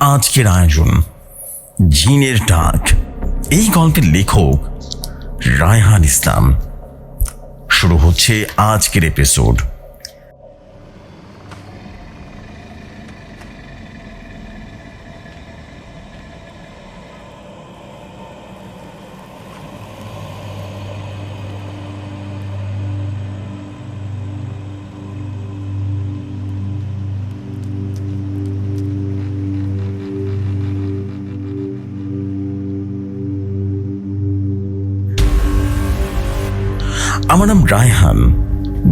আজকের আয়োজন জিনের ডাক। এই গল্পের লেখক রায়হান ইসলাম। শুরু হচ্ছে আজকের এপিসোড আমার নাম রায়হান,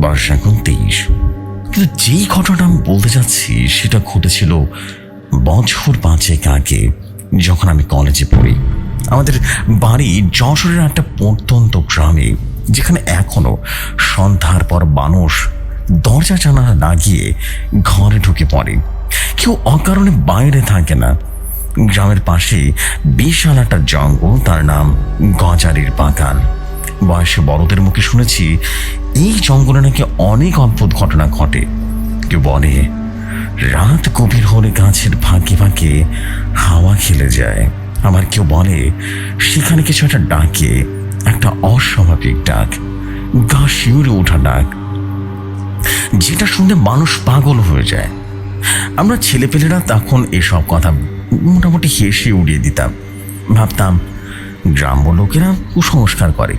বয়স এখন তেইশ। কিন্তু যেই ঘটনাটা আমি বলতে যাচ্ছি, সেটা ঘটেছিল বছর পাঁচেক আগে, যখন আমি কলেজে পড়ি। আমাদের বাড়ি যশোরের একটা প্রত্যন্ত গ্রামে, যেখানে এখনও সন্ধ্যার পর মানুষ দরজা জানা লাগিয়ে ঘরে ঢুকে পড়ে। কেউ অকারণে বাইরে থাকে না। গ্রামের পাশে বিশাল একটা জঙ্গল, তার নাম গজারির বাগান। বয়সে বড়দের মুখে শুনেছি, এই জঙ্গলে নাকি অনেক অদ্ভুত ঘটনা ঘটে। কেউ বলে, রাত গভীর হলে গাছের ফাঁকে ফাঁকে হাওয়া খেলে যায়। আবার কেউ বলে, সেখানে কিছু একটা ডাকে, একটা অস্বাভাবিক ডাক, গা শিউরে ওঠা ডাক, যেটা শুনতে মানুষ পাগল হয়ে যায়। আমরা ছেলেপেলেরা তখন এসব কথা মোটামুটি হেসে উড়িয়ে দিতাম। ভাবতাম, গ্রাম্য লোকেরা কুসংস্কার করে।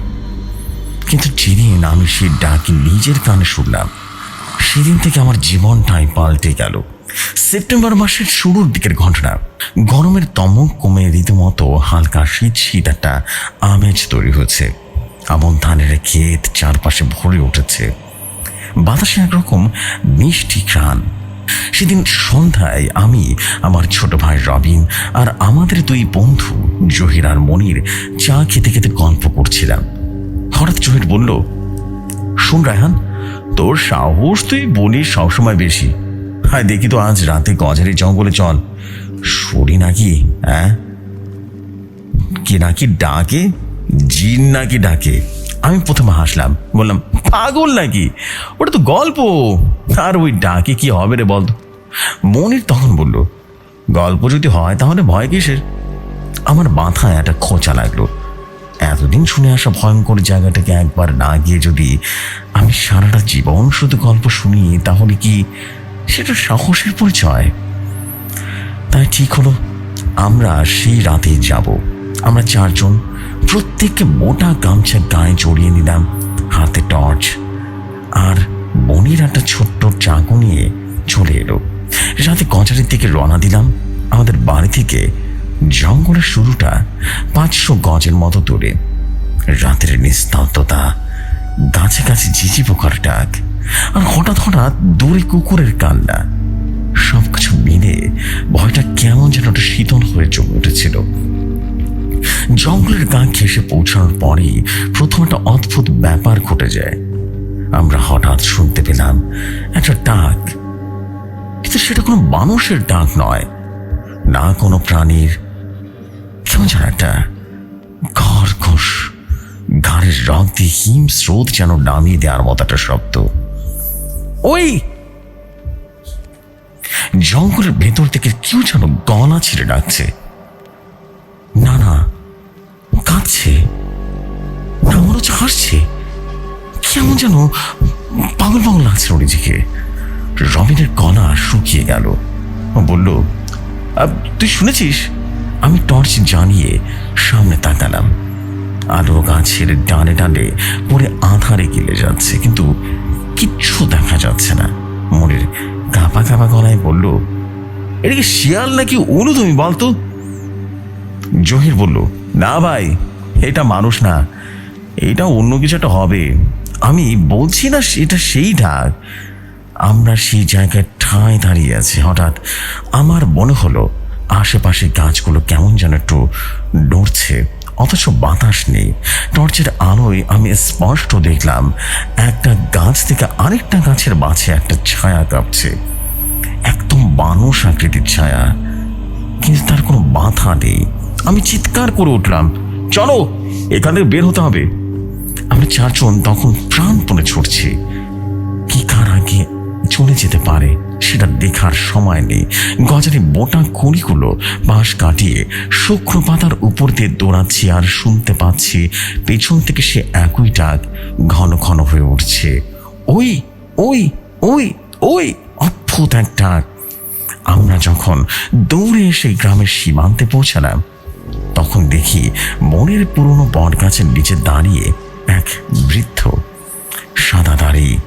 কিন্তু যেদিন আমি সেই ডাকি নিজের কানে শুনলাম, সেদিন থেকে আমার জীবনটাই পাল্টে গেল। সেপ্টেম্বর মাসের শুরুর দিকের ঘটনা। গরমের তমক কমে রীতিমতো হালকা শীত শীত একটা আমেজ তৈরি হয়েছে আমন ধানের ক্ষেত চারপাশে ভরে উঠেছে। বাতাসে একরকম মিষ্টি ঘ্রাণ। সেদিন সন্ধ্যায় আমি, আমার ছোট ভাই রবিন আর আমাদের দুই বন্ধু জহির আর মনির চা খেতে খেতে গল্প করছিলাম। হঠাৎ জহির বলল, শুন রায়হান, তোর সাহস তুই বলিস সবসময় বেশি। হ্যাঁ দেখি তো আজ রাতে গজারি জঙ্গলে চল। সরি নাকি হ্যাঁ কে নাকি ডাকে? জিন নাকি ডাকে? আমি প্রথমে হাসলাম, বললাম, পাগল নাকি? ওটা তো গল্প। আর ওই ডাকে কি হবে রে বল মনির তখন বলল, গল্প যদি হয় তাহলে ভয় কিসের? আমার মাথায় একটা খোঁচা লাগল। এতদিন শুনে আসা ভয়ঙ্কর জায়গাটাকে একবার না গিয়ে যদি আমি সারাটা জীবন শুধু গল্প শুনি, তাহলে কি সেটা সাহসের পরিচয়? তাই ঠিক হলো, আমরা সেই রাতে যাব। আমরা চারজন প্রত্যেককে মোটা গামছা গায়ে জড়িয়ে নিলাম, হাতে টর্চ। আর বনির একটা ছোট্ট চাকু নিয়ে চলে এলো। রাতে গজারের দিকে রওনা দিলাম, আমাদের বাড়ি থেকে জঙ্গলের শুরুটা পাঁচশো গজের মতো দূরে। রাতের নিস্তব্ধতা, গাছে গাছে ঝিঝি পোকার ডাক, আর হঠাৎ হঠাৎ দূরে কুকুরের কান্না। সবকিছু মিলে ভয়টা কেমন যেন একটা শীতল হয়ে জমে উঠেছিল। জঙ্গলের গা ঘেসে পৌঁছানোর পরেই প্রথম একটা অদ্ভুত ব্যাপার ঘটে যায়। আমরা হঠাৎ শুনতে পেলাম একটা ডাক। কিন্তু সেটা কোনো মানুষের ডাক নয়, না কোনো প্রাণীর যেন একটা ঘর ঘাড়ের রক দিয়ে হিম স্রোত যেন নামিয়ে দেওয়ার মতো একটা শব্দ। ওই জঙ্গলের ভেতর থেকে কেউ যেন গলা ছিঁড়ে ডাকছে। না না, কাঁদছে, না, মনে হচ্ছে হাসছে। কেমন যেন পাগল পাগল লাগছে নিজেকে রবিনের গলা শুকিয়ে গেল। বলল তুই শুনেছিস? আমি টর্চ জ্বালিয়ে সামনে তাকালাম। আলো গাছের ডানে ডানে পড়ে আধারে গিলে যাচ্ছে, কিন্তু কিচ্ছু দেখা যাচ্ছে না। মনের কাপা কাপা গলায় বলল এটা কি শিয়াল নাকি অনু তুমি বলতো? জহির বলল, না ভাই, এটা মানুষ না। এটা অন্য কিছু একটা হবে। আমি বলছি না এটা সেই ঢাক। আমরা সেই জায়গায় ঠাঁই দাঁড়িয়ে আছি। হঠাৎ আমার মনে হলো আশেপাশে গাছগুলো কেমন যেন একটু নড়ছে, অথচ বাতাস নেই। টর্চের আলোয় আমি স্পষ্ট দেখলাম, একটা গাছ থেকে আরেকটা গাছের মাঝে একটা ছায়া কাঁপছে। একদম মানুষ আকৃতির ছায়া, কিন্তু তার কোনো বাধা নেই। আমি চিৎকার করে উঠলাম, চলো, এখান থেকে বের হতে হবে। আমরা চারজন তখন প্রাণপণে ছুটছি। কি কার আগে চলে যেতে পারে? সেটা দেখার সময় নেই। গজারি মোটা কুড়িগুলো বাঁশ কাটিয়ে শুক্র পাতার উপর দিয়ে দৌড়াচ্ছি আর শুনতে পাচ্ছি পেছন থেকে সে একই ডাক ঘন ঘন হয়ে উঠছে। ওই ওই ওই ওই, অদ্ভুত এক ডাক। আমরা যখন দৌড়ে এসে গ্রামের সীমান্তে পৌঁছালাম, তখন দেখি মনের পুরনো বট গাছের নিচে দাঁড়িয়ে এক বৃদ্ধ সাদা দাড়ি,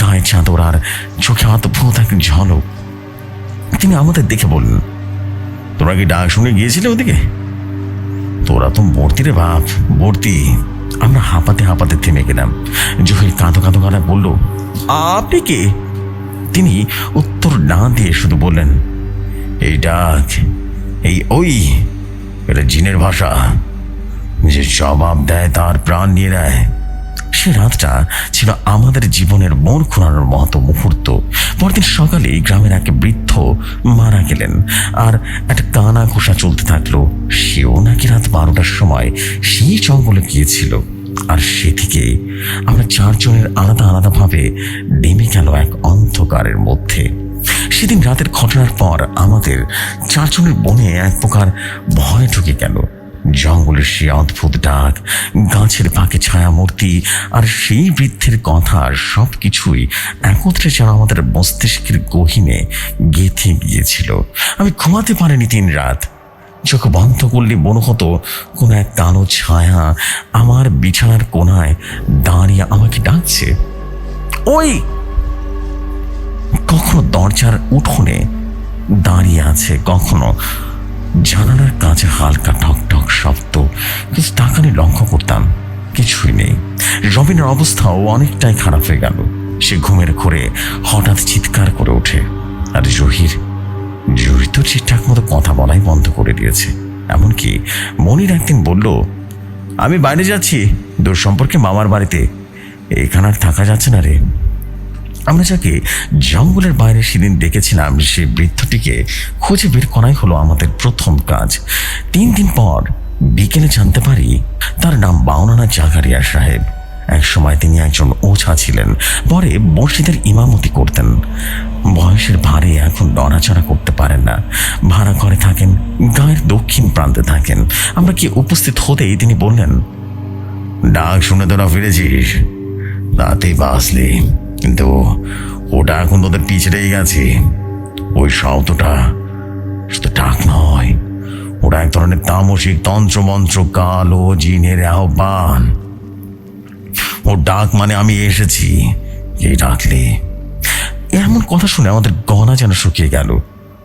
গায়ে চাদর আর চোখে অদ্ভুত এক ঝলক। তিনি আমাদের দেখে বললেন তোরা কি ডাক শুনে গিয়েছিলে ওদিকে? তোরা তো মূর্তি রে বাপ, মূর্তি। আমরা হাঁপাতে হাঁপাতে থেমে গেলাম। জহির কাঁদো কাঁদো গলায় বলল, আপনি কে? তিনি উত্তর না দিয়ে শুধু বললেন, এই ডাক, এই ওই, এটা জিনের ভাষা। যে জবাব দেয় তার প্রাণ নিয়ে নেয়। সে রাতটা ছিল আমাদের জীবনের মন খোলানোর মতো মুহূর্ত। পরদিন সকালে গ্রামের এক বৃদ্ধ মারা গেলেন আর একটা কানা ঘোষা চলতে থাকল। সেও নাকি রাত বারোটার সময় সেই জঙ্গলে গিয়েছিল। আর সে থেকে আমরা চারজনের আলাদা আলাদাভাবে নেমে গেল এক অন্ধকারের মধ্যে। সেদিন রাতের ঘটনার পর আমাদের চারজনের বনে এক প্রকার ভয় ঢুকে গেল। জঙ্গলের সে অদ্ভুত ডাক, গাছের পাকে ছায়ামূর্তি আর সেই বৃদ্ধের কথা সব কিছুই একত্রে যেন আমাদের মস্তিষ্কের গহিনে গেঁথে গিয়েছিল। আমি ঘুমাতে পারিনি তিন রাত। চোখ বন্ধ করলে মনে হতো কোনো এক কালো ছায়া আমার বিছানার কোনায় দাঁড়িয়ে আমাকে ডাকছে। ওই! কখনো দরজার উঠোনে দাঁড়িয়ে আছে, কখনো জানালার কাছে হালকা ঠক ঠক শব্দ। কিছু তাকানি লক্ষ্য করতাম, কিছুই নেই। রবিনের অবস্থাও অনেকটাই খারাপ হয়ে গেল। সে ঘুমের ঘরে হঠাৎ চিৎকার করে ওঠে। আর জহির জহির তো ঠিকঠাক মতো কথা বলাই বন্ধ করে দিয়েছে। এমনকি মনির একদিন বলল, আমি বাইরে যাচ্ছি, দূর সম্পর্কে মামার বাড়িতে। এখানে আর থাকা যাচ্ছে না রে। আমরা যাকে জঙ্গলের বাইরে সেদিন দেখেছিলাম সে বৃদ্ধটিকে খুঁজে বের করাই হলো আমাদের প্রথম কাজ। তিন দিন পর বিকেলে জানতে পারি তার নাম বাউনানা জাগারিয়া সাহেব। এক সময় তিনি একজন ওঝা ছিলেন, পরে মসজিদের ইমামতি করতেন। বয়সের ভারে এখন নড়াচড়া করতে পারেন না। ভাড়া ঘরে থাকেন, গায়ের দক্ষিণ প্রান্তে থাকেন। আমরা কি উপস্থিত হতেই তিনি বললেন, ডাক শুনে তোরা ফিরেছিস, তাতেই বাঁচলি। কিন্তু ওটা এখন তোদের পিছড়েই গেছে। ওই শব্দটা শুধু ডাক নয় ওটা এক ধরনের তামসিক তন্ত্রমন্ত্র কালো জিনের আহ্বান। ও ডাক মানে আমি এসেছি কে ডাকলে। এমন কথা শুনে আমাদের গলা যেন শুকিয়ে গেল।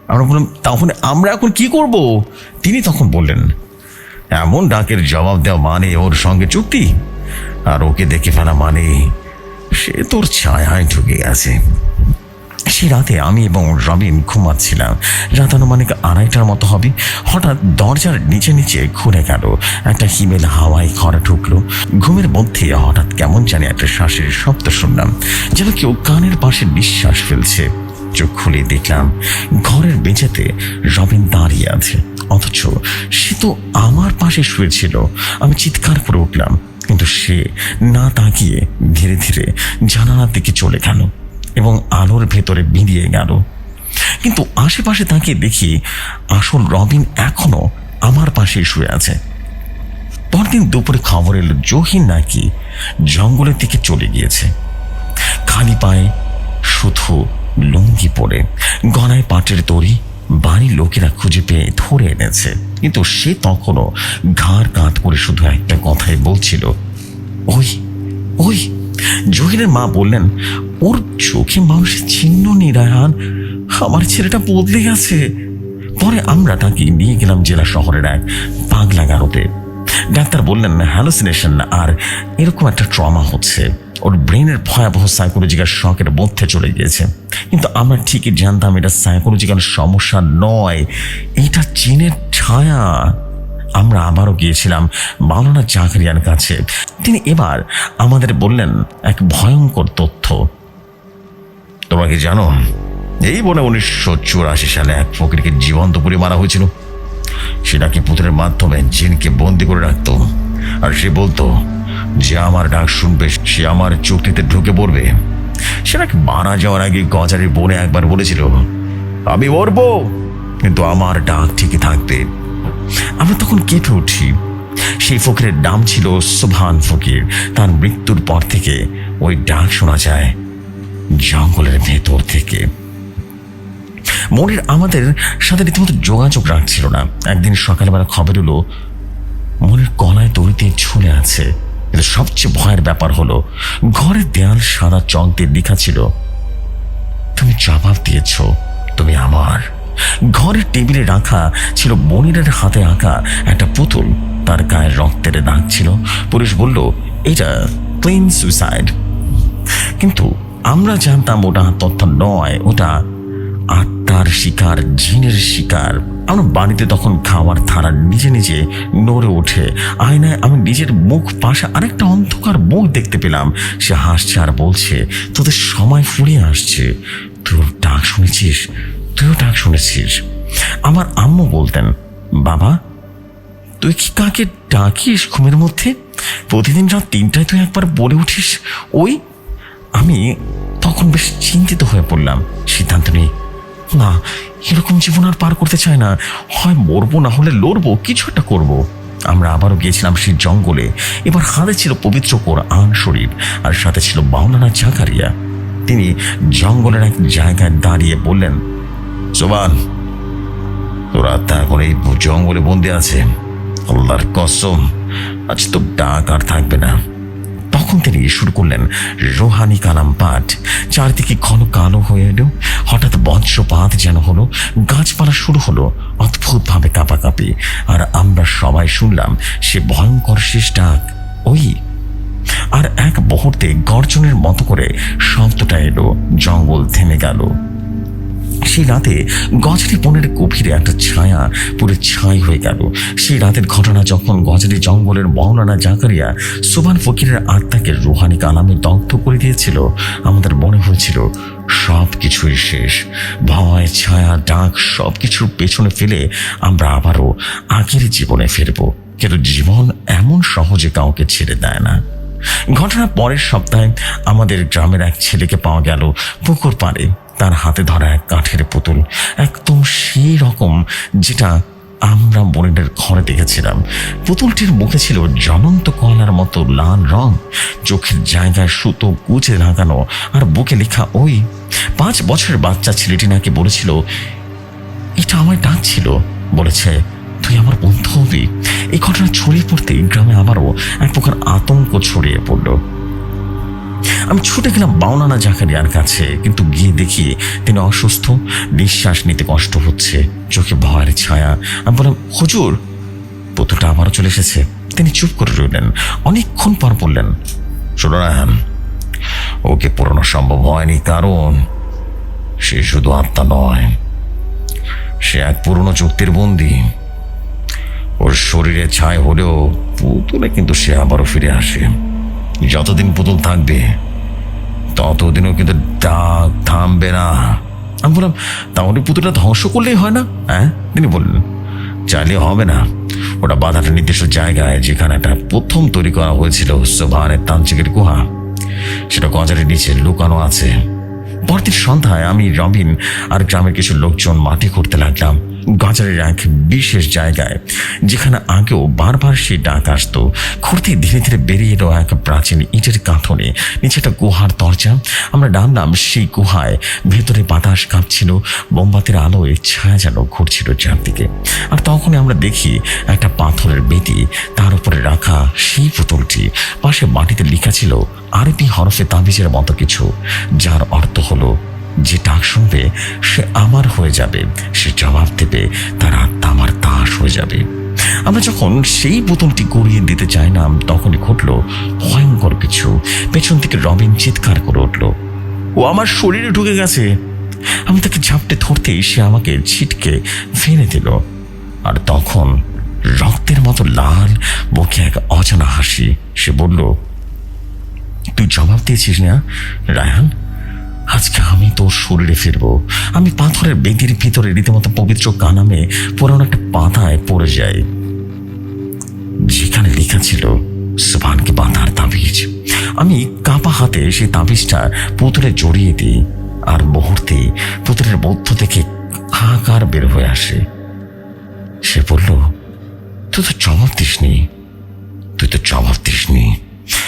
আমরা বললাম, তাহলে আমরা এখন কি করব? তিনি তখন বললেন, এমন ডাকের জবাব দেওয়া মানে ওর সঙ্গে চুক্তি, আর ওকে দেখে ফেলা মানে সে তোর ছায়ায় ঢুকে গেছে। সে রাতে আমি এবং রবিন ঘুমাচ্ছিলাম। রাত আনুমানিক আড়াইটার মতো হবে। হঠাৎ দরজার নিচে নিচে ঘুরে গেল। একটা হিমেল হাওয়ায় ঘরে ঢুকলো। ঘুমের মধ্যে হঠাৎ কেমন জানি একটা শ্বাসের শব্দ শুনলাম, যেন কেউ কানের পাশে নিঃশ্বাস ফেলছে। চোখ খুলে দেখলাম, ঘরের বেঁচেতে রবিন দাঁড়িয়ে আছে। অথচ সে তো আমার পাশে শুয়েছিল। আমি চিৎকার করে উঠলাম। কিন্তু সে না তাকিয়ে ধীরে ধীরে জানালার দিকে চলে গেল এবং আলোর ভেতরে বিঁধিয়ে গেল। কিন্তু আশেপাশে তাকিয়ে দেখি আসল রবিন এখনও আমার পাশে শুয়ে আছে। পরদিন দুপুরে খবর এলো জহির নাকি জঙ্গলের দিকে চলে গিয়েছে। খালি পায়ে শুধু লুঙ্গি পরে, গলায় পাটের দড়ি বাড়ির লোকেরা খুঁজে পেয়ে ধরে এনেছে। কিন্তু সে তখনও ঘাড় কাঁধ করে শুধু একটা কথাই বলছিল, ওই ওই, জহিরের মা বললেন, ওর চোখে মানুষের চিহ্ন নেই রায়হান, আমার ছেলেটা বদলে গেছে। পরে আমরা তাকে নিয়ে গেলাম জেলা শহরের এক পাগলা গারোতে ডাক্তার বললেন, হ্যালোসিনেশন, আর এরকম একটা ট্রমা হচ্ছে। ওর ব্রেনের ভয়াবহ সাইকোলজিক্যাল শকের মধ্যে চলে গিয়েছে। কিন্তু আমরা ঠিকই জানতাম এটা সাইকোলজিক্যাল সমস্যা নয়, এটা চীনের ছায়া। আমরা আবারও গিয়েছিলাম মাওলানা জাকারিয়ার কাছে। তিনি এবার আমাদের বললেন এক ভয়ঙ্কর তথ্য। তোমরা কি জানো, এই বলে উনিশশো চুরাশি সালে এক ফকিরকে জীবন্ত পুড়ে মারা হয়েছিল। সেটাকে পুতুলের মাধ্যমে জিনকে বন্দি করে রাখতো। আর সে বলতো যে আমার ডাক শুনবে, সে আমার চুক্তিতে ঢুকে পড়বে। সে নাকি মারা যাওয়ার আগে গজারের বনে একবার বলেছিল, আমি মরবো, কিন্তু আমার ডাক ঠিকই থাকবে। আমরা তখন কেঁপে উঠি। সেই ফকিরের নাম ছিল সুভান ফকির। তার মৃত্যুর পর থেকে ওই ডাক শোনা যায় জঙ্গলের ভেতর থেকে। মনির আমাদের সাথে রীতিমতো যোগাযোগ রাখছিল না। একদিন সকালবেলা খবর হলো মনির গলায় দড়িতে ঝুলে আছে। কিন্তু সবচেয়ে ভয়ের ব্যাপার হলো, ঘরের দেয়াল সাদা চক দিয়ে লেখা ছিল, তুমি জবাব দিয়েছ, তুমি আমার। ঘরের টেবিলে রাখা ছিল মনিরের হাতে আঁকা একটা পুতুল। তার গায়ে রক্তের দাগ ছিল। পুলিশ বলল, এটা ক্লিন সুইসাইড কিন্তু আমরা জানতাম ওটা তথ্য নয়, ওটা আত্মার শিকার, জিনের শিকার। আমার বাড়িতে তখন খাওয়ার থালা নিজে নিজে নড়ে ওঠে। আয়নায় আমি নিজের মুখ পাশে আরেকটা অন্ধকার মুখ দেখতে পেলাম। সে হাসছে আর বলছে, তোদের সময় ফুরিয়ে আসছে। তোর ডাক শুনেছিস? তুইও ডাক শুনেছিস? আমার আম্মু বলতেন, বাবা, তুই কি কাকে ডাকিস ঘুমের মধ্যে? প্রতিদিন রাত তিনটায় তুই একবার বলে উঠিস? ওই? আমি তখন বেশ চিন্তিত হয়ে পড়লাম। সিদ্ধান্ত নিই না, এরকম জীবন আর পার করতে চায় না। হয় মরবো, না হলে লড়বো, কিছু একটা করব। আমরা আবারও গিয়েছিলাম সেই জঙ্গলে। এবার হাতে ছিল পবিত্র কোরআন শরীফ, আর সাথে ছিল বাউলানা জাকারিয়া। তিনি জঙ্গলের এক জায়গায় দাঁড়িয়ে বললেন, সোবান, তোর এখন এই জঙ্গলে বন্দি আছে আল্লাহর কসম, আজ তো ডাক আর থাকবে না। তখন তিনি শুরু করলেন, রোহানি কালাম পাঠ। চারদিকে ঘন কালো হয়ে এলো। হঠাৎ বজ্রপাত যেন হলো, গাছপালা শুরু হলো, অদ্ভুতভাবে কাঁপাকাঁপি। আর আমরা সবাই শুনলাম, সে ভয়ঙ্কর শেষ ডাক। ওই। আর এক মুহূর্তে গর্জনের মতো করে শব্দটা এলো, জঙ্গল থেমে গেল। সেই রাতে গজারি বনের গভীরে একটা ছায়া পুরো ছাই হয়ে গেল। সেই রাতের ঘটনা যখন গজারি জঙ্গলের মৌলানা জাকারিয়া সুবান ফকিরের আত্মাকে রুহানি কালামে দগ্ধ করে দিয়েছিল, আমাদের মনে হয়েছিল সব কিছুই শেষ। ভয়, ছায়া, ডাক সব কিছুর পেছনে ফেলে আমরা আবারও আগের জীবনে ফিরবো। কিন্তু জীবন এমন সহজে কাউকে ছেড়ে দেয় না। ঘটনা পরের সপ্তাহে আমাদের গ্রামের এক ছেলেকে পাওয়া গেল পুকুর পাড়ে। তার হাতে ধরা এক কাঠের পুতুল, একদম সেই রকম যেটা আমরা মনিরের ঘরে দেখেছিলাম। পুতুলটির মুখে ছিল জ্বলন্ত কয়লার মতো লাল রং, চোখের জায়গায় সুতো কুচে লাগানো আর বুকে লেখা ওই পাঁচ বছরের বাচ্চা ছেলেটি নাকি বলেছিল, এটা আমায় ডাকছিল। বলেছে, তুই আমার বন্ধু হবি। এই ঘটনা ছড়িয়ে পড়তে গ্রামে আবারও এক প্রকার আতঙ্ক ছড়িয়ে পড়ল। আমি ছুটে গেলাম বাউনানা জাকারিয়ার কাছে, কিন্তু গিয়ে দেখি তিনি অসুস্থ, নিঃশ্বাস নিতে কষ্ট হচ্ছে, চোখে ভয়ের ছায়া। আমি বললাম, হুজুর, পুতুলটা আবারও চলে এসেছে। তিনি চুপ করে রইলেন, অনেকক্ষণ পর বললেন রায়হান ওকে পুরনো সম্ভব হয়নি, কারণ সে শুধু আত্মা নয়, সে এক পুরনো চুক্তির বন্দী। ওর শরীরে ছায় হলেও পুতুলে কিন্তু সে আবারও ফিরে আসে। যতদিন পুতুল থাকবে, ততদিনও কিন্তু ডাক থামবে না। আমি বললাম তাহলে পুতুলটা ধ্বংস করলেই হয় না? হ্যাঁ? তিনি বললেন, চাইলে হবে না। ওটা বাধাটা নির্দিষ্ট জায়গায় যেখানে একটা প্রথম তৈরি করা হয়েছিল সোভানের তান্ত্রিকের গুহা। সেটা গজারের নিচে লুকানো আছে। পরদিন সন্ধ্যায় আমি রবিন আর গ্রামের কিছু লোকজন মাটি করতে লাগলাম। গাজারের এক বিশেষ জায়গায়, যেখানে আগেও বারবার সেই ডাক আসতো। খুঁড়তে ধীরে ধীরে বেরিয়ে এলো এক প্রাচীন ইটের কাঁথনে। নিচে একটা গুহার দরজা। আমরা নামলাম সেই গুহায় ভেতরে বাতাস কাঁপছিল, মোমবাতির আলোয় ছায়া যেন ঘুরছিল চারদিকে। আর তখনই আমরা দেখি একটা পাথরের বেদি তার উপরে রাখা সেই পুতুলটি। পাশে মাটিতে লেখা ছিল, আরবি হরফে তাবিজের মতো কিছু। যার অর্থ হলো যে ডাক শুনবে, সে আমার হয়ে যাবে। সে জবাব দেবে, তার আত্মা আমার দাস হয়ে যাবে। আমরা যখন সেই বোতলটি গড়িয়ে দিতে চাইলাম, তখনই ঘটলো ভয়ঙ্কর কিছু। পেছন থেকে রবিন চিৎকার করে উঠল, ও আমার শরীরে ঢুকে গেছে। আমি তাকে ঝাপটে ধরতেই সে আমাকে ছিটকে ফেলে দিল। আর তখন রক্তের মতো লাল মুখে এক অজানা হাসি, সে বলল, তুই জবাব দিয়েছিস না রায়হান আজকে আমি তোর শরীরে ফিরবো। আমি পাথরের বেদির ভিতরে রীতিমতো পবিত্র কানামে পুরানো একটা পাতায় পড়ে যাই। যেখানে লেখা ছিল সুবানকে বাঁধার তাবিজ। আমি কাপা হাতে সেই তাবিজটা পুতুলে জড়িয়ে দিই আর মুহূর্তে পুতুলের মধ্য থেকে হাহাকার বের হয়ে আসে। সে বলল, তুই তো জবাব দিসনি। তুই তো জবাব দিসনি।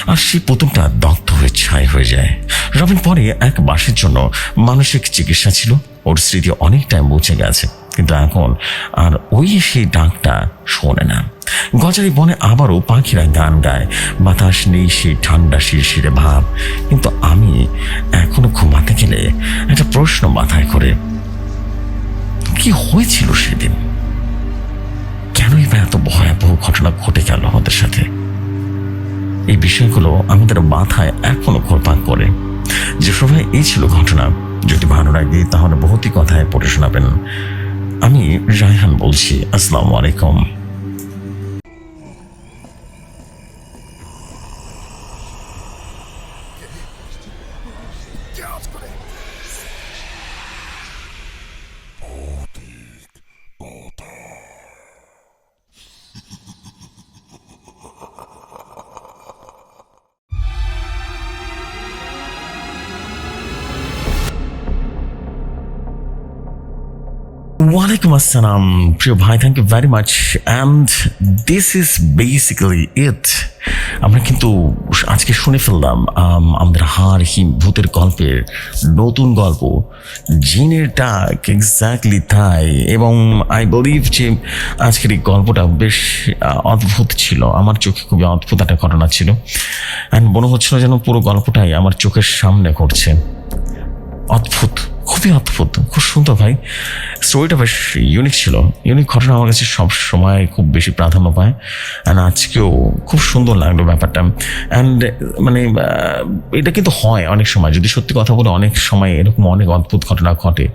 আর সেই পুতুলটা দগ্ধ হয়ে ছাই হয়ে যায়। রবিন পরে এক মাসের জন্য মানসিক চিকিৎসা ছিল। ওর স্মৃতি অনেকটাই মুছে গেছে। কিন্তু এখন আর ওই সেই ডাকটা শোনে না। গজারি বনে আবারও পাখিরা গান গায়। বাতাস নেই সেই ঠান্ডা শিরশিরে ভাব। কিন্তু আমি এখনও ঘুমাতে গেলে একটা প্রশ্ন মাথায় করে, কি হয়েছিল সেদিন? কেনই বা এত ভয়াবহ ঘটনা ঘটে গেল আমাদের সাথে? এই বিষয়গুলো আমাদের মাথায় এখনও ঘোরপাক করে। যে সবাই এই ছিল ঘটনা, যদি ভালো লাগে তাহলে বহুতই কথায় পড়ে শোনাবেন। আমি রায়হান বলছি, আসসালামু আলাইকুম। ওয়ালাইকুম আসসালাম। প্রিয় ভাই thank you very much and this is basically it আমরা কিন্তু আজকে শুনে ফেললাম আমাদের হার হিম ভূতের গল্পের নতুন গল্প। জিনের ডাক এক্স্যাক্টলি তাই। এবং আই বিলিভ যে আজকের এই গল্পটা বেশ অদ্ভুত ছিল। আমার চোখে খুবই অদ্ভুত একটা ঘটনা ছিল। অ্যান্ড মনে হচ্ছিল যেন পুরো গল্পটাই আমার চোখের সামনে ঘটছে। অদ্ভুত। খুবই অদ্ভুত খুব সুন্দর ভাই। স্টোরিটা বেশ ইউনিক ছিল। ইউনিক ঘটনা আমার কাছে সব সময় খুব বেশি প্রাধান্য পায়। অ্যান্ড আজকেও খুব সুন্দর লাগল ব্যাপারটা। অ্যান্ড মানে এটা কিন্তু হয় অনেক সময়। যদি সত্যি কথা বলে, অনেক সময় এরকম অনেক অদ্ভুত ঘটনা ঘটে।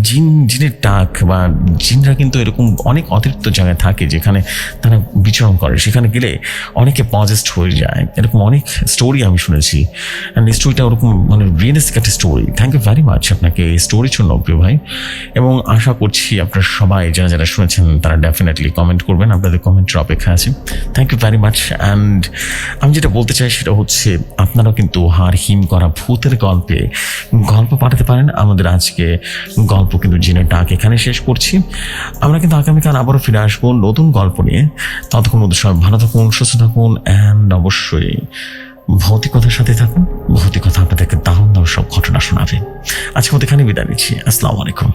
জিন, জিনের ডাক বা জিনরা কিন্তু এরকম অনেক অতিরিক্ত জায়গায় থাকে যেখানে তারা বিচরণ করে। সেখানে গেলে অনেকে পজেস্ট হয়ে যায়। এরকম অনেক স্টোরি আমি শুনেছি। অ্যান্ড স্টোরিটা ওরকম মানে রিয়েলিস্টিক একটা story thank you very much আপনাকে এই স্টোরির জন্য প্রিয় ভাই। এবং আশা করছি আপনারা সবাই যারা যারা শুনেছেন তারা ডেফিনেটলি কমেন্ট করবেন। আপনাদের কমেন্টের অপেক্ষা আছে। Thank you very much and আমি যেটা বলতে চাই সেটা হচ্ছে, আপনারাও কিন্তু হার হিম করা ভূতের গল্পে গল্প পাঠাতে পারেন। আমাদের আজকে গল্প কিন্তু জিনের ডাক এখানে শেষ করছি। আমরা কিন্তু আগামীকাল আবারও ফিরে আসব নতুন গল্প নিয়ে। ততক্ষণ মধ্যে সবাই ভালো থাকুন, সুস্থ থাকুন অ্যান্ড অবশ্যই ভৌতিকতার সাথে থাকুন, ভৌতিকতা আপনাদেরকে দারুণ দারুণ সব ঘটনা শোনাবে। আজকে মতো এখানে বিদায় নিচ্ছি। আসসালামু আলাইকুম।